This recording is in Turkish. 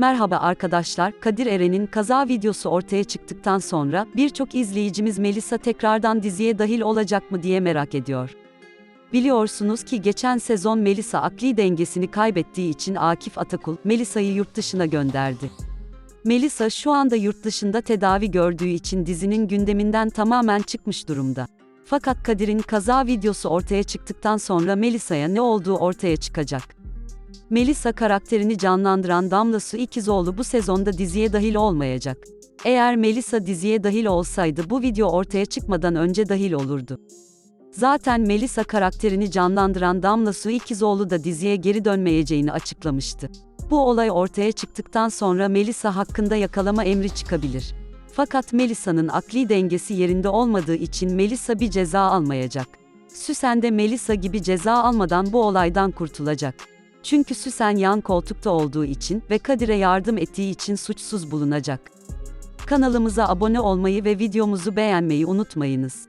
Merhaba arkadaşlar, Kadir Eren'in kaza videosu ortaya çıktıktan sonra birçok izleyicimiz Melisa tekrardan diziye dahil olacak mı diye merak ediyor. Biliyorsunuz ki geçen sezon Melisa akli dengesini kaybettiği için Akif Atakul, Melisa'yı yurt dışına gönderdi. Melisa şu anda yurt dışında tedavi gördüğü için dizinin gündeminden tamamen çıkmış durumda. Fakat Kadir'in kaza videosu ortaya çıktıktan sonra Melisa'ya ne olduğu ortaya çıkacak. Melisa karakterini canlandıran Damla Su İkizoğlu bu sezonda diziye dahil olmayacak. Eğer Melisa diziye dahil olsaydı bu video ortaya çıkmadan önce dahil olurdu. Zaten Melisa karakterini canlandıran Damla Su İkizoğlu da diziye geri dönmeyeceğini açıklamıştı. Bu olay ortaya çıktıktan sonra Melisa hakkında yakalama emri çıkabilir. Fakat Melisa'nın akli dengesi yerinde olmadığı için Melisa bir ceza almayacak. Süsen de Melisa gibi ceza almadan bu olaydan kurtulacak. Çünkü Süsen yan koltukta olduğu için ve Kadir'e yardım ettiği için suçsuz bulunacak. Kanalımıza abone olmayı ve videomuzu beğenmeyi unutmayınız.